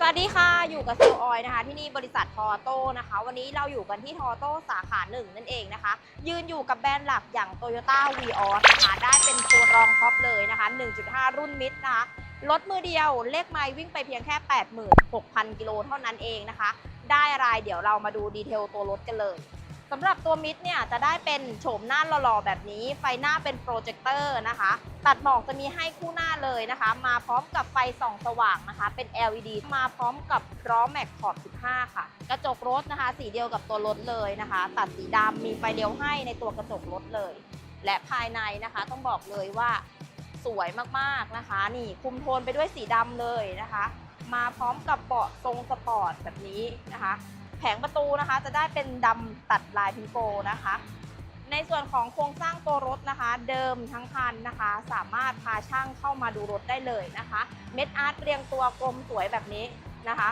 สวัสดีค่ะ อยู่กับเซลลออยนะคะ ที่นี่บริษัททอโต้นะคะ วันนี้เราอยู่กันที่ทอโต้สาขาหนึ่งนั่นเองนะคะ ยืนอยู่กับแบรนด์หลักอย่าง Toyota v ีออสนะคะ ได้เป็นตัวรองท็อปเลยนะคะ 1.5 รุ่นมิดนะคะรถมือเดียวเลขไมล์วิ่งไปเพียงแค่ 86,000 กิโลเท่านั้นเองนะคะ ได้อะไรเดี๋ยวเรามาดูดีเทลตัวรถกันเลย สำหรับตัวมิดเนี่ยจะได้เป็นโฉมหน้าหล่อๆแบบนี้ ไฟหน้าเป็นโปรเจคเตอร์นะคะ ตัดหมอกจะมีให้คู่หน้าเลยนะคะ มาพร้อมกับไฟส่องสว่างนะคะ เป็น LED มาพร้อมกับล้อแม็กขอบ 15 ค่ะ กระจกรถนะคะ สีเดียวกับตัวรถเลยนะคะ ตัดสีดำมีไฟเลี้ยวให้ในตัวกระจกรถเลย และภายในนะคะต้องบอกเลยว่าสวยมากๆนะคะ นี่คุมโทนไปด้วยสีดำเลยนะคะ มาพร้อมกับเบาะทรงสปอร์ตแบบนี้นะคะ แผงประตูนะคะ จะได้เป็นดำตัดลายพิมโกนะคะ ในส่วนของโครงสร้างตัวรถนะคะ เดิมทั้งคันนะคะ สามารถพาช่างเข้ามาดูรถได้เลยนะคะ เม็ดอาร์ตเรียงตัวกลมสวยแบบนี้นะคะ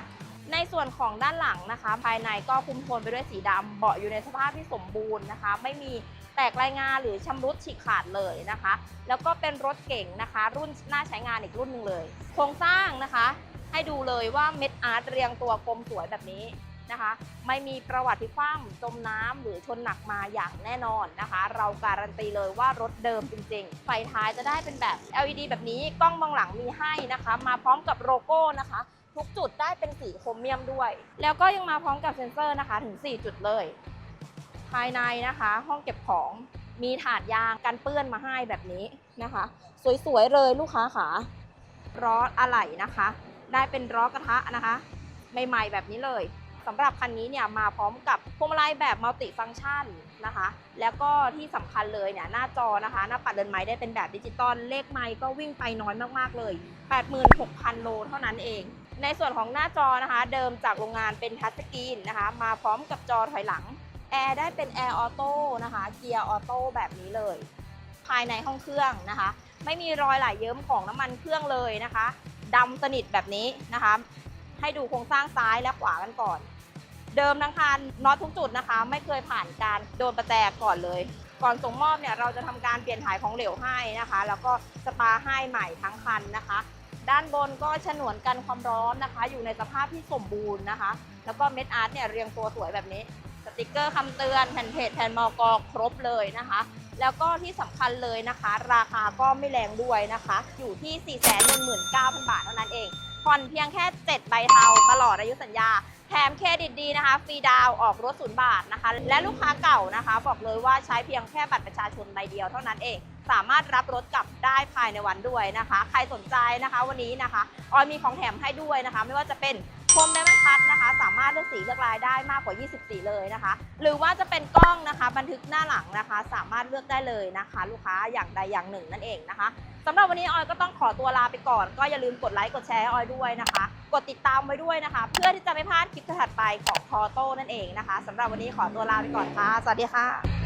ในส่วนของด้านหลังนะคะ ภายในก็คุมโทนไปด้วยสีดำเบาะอยู่ในสภาพที่สมบูรณ์นะคะ ไม่มีแตกรายงานหรือชำรุดฉีกขาดเลยนะคะ แล้วก็เป็นรถเก่งนะคะ รุ่นน่าใช้งานอีกรุ่นหนึ่งเลย โครงสร้างนะคะ ให้ดูเลยว่าเม็ดอาร์ตเรียงตัวกลมสวยแบบนี้ นะคะ ไม่มีประวัติที่คว่ำจมน้ำหรือชนหนักมาอย่างแน่นอนนะคะ เราการันตีเลยว่ารถเดิมจริงๆ ไฟท้ายจะได้เป็นแบบ LED แบบนี้กล้องมองหลังมีให้นะคะ มาพร้อมกับโลโก้นะคะทุกจุดได้เป็นสีโครเมียมด้วย แล้วก็ยังมาพร้อมกับเซ็นเซอร์นะคะถึง 4 จุดเลย ภายในนะคะ ห้องเก็บของมีถาดยางกันเปื้อนมาให้แบบนี้นะคะ สวยๆเลยลูกค้าขาล้ออะไหล่นะคะ ได้เป็นล้อกระทะนะคะ ใหม่ๆแบบนี้เลย สำหรับคันนี้เนี่ยมาพร้อมกับพวงมาลัยแบบมัลติฟังก์ชันนะคะ แล้วก็ที่สำคัญเลยเนี่ยหน้าจอนะคะ หน้าปัดเดินไม้ได้เป็นแบบดิจิตอลเลขไม้ก็วิ่งไปน้อยมากๆเลย 86,000 โลเท่านั้นเอง ในส่วนของหน้าจอนะคะ เดิมจากโรงงานเป็นทัชสกรีนนะคะ มาพร้อมกับจอถอยหลังแอร์ได้เป็นแอร์ออโต้นะคะเกียร์ออโต้แบบนี้เลย ภายในห้องเครื่องนะคะ ไม่มีรอยไหลเยิ้มของน้ำมันเครื่องเลยนะคะดำสนิทแบบนี้นะคะ ให้ดูโครงสร้างซ้ายและขวากันก่อน เดิมทั้งคันน็อตทุกจุดนะคะ ไม่เคยผ่านการโดนประแจกก่อนเลย ก่อนส่งมอบเนี่ยเราจะทำการเปลี่ยนถ่ายของเหลวให้นะคะ แล้วก็สปาให้ใหม่ทั้งคันนะคะ ด้านบนก็ฉนวนกันความร้อนนะคะ อยู่ในสภาพที่สมบูรณ์นะคะ แล้วก็เม็ดอาร์ตเนี่ยเรียงตัวสวยแบบนี้สติกเกอร์คำเตือนแผ่นเพจแผ่นมอกครบเลยนะคะ แล้วก็ที่สำคัญเลยนะคะ ราคาก็ไม่แรงด้วยนะคะ อยู่ที่ 419,000 บาทเท่านั้นเอง ผ่อนเพียงแค่ 7 ใบเทาตลอดอายุสัญญา แถมเครดิตดีนะคะ ฟรีดาวออกรถศูนย์บาทนะคะ และลูกค้าเก่านะคะ บอกเลยว่าใช้เพียงแค่บัตรประชาชนใบเดียวเท่านั้นเอง สามารถรับรถกลับได้ภายในวันด้วยนะคะ ใครสนใจนะคะวันนี้นะคะ ออยมีของแถมให้ด้วยนะคะ ไม่ว่าจะเป็น พรมไดมอนด์คัทนะคะ สามารถเลือกสีเลือกลายได้มากกว่า 20 สีเลยนะคะ หรือว่าจะเป็นกล้องนะคะ บันทึกหน้าหลังนะคะ สามารถเลือกได้เลยนะคะ ลูกค้าอย่างใดอย่างหนึ่งนั่นเองนะคะสำหรับวันนี้ออยก็ต้องขอตัวลาไปก่อน ก็อย่าลืมกดไลค์กดแชร์ให้ออยด้วยนะคะ กดติดตามไว้ด้วยนะคะ เพื่อที่จะไม่พลาดคลิปถัดไปของทอโต้นั่นเองนะคะสำหรับวันนี้ขอตัวลาไปก่อนค่ะ สวัสดีค่ะ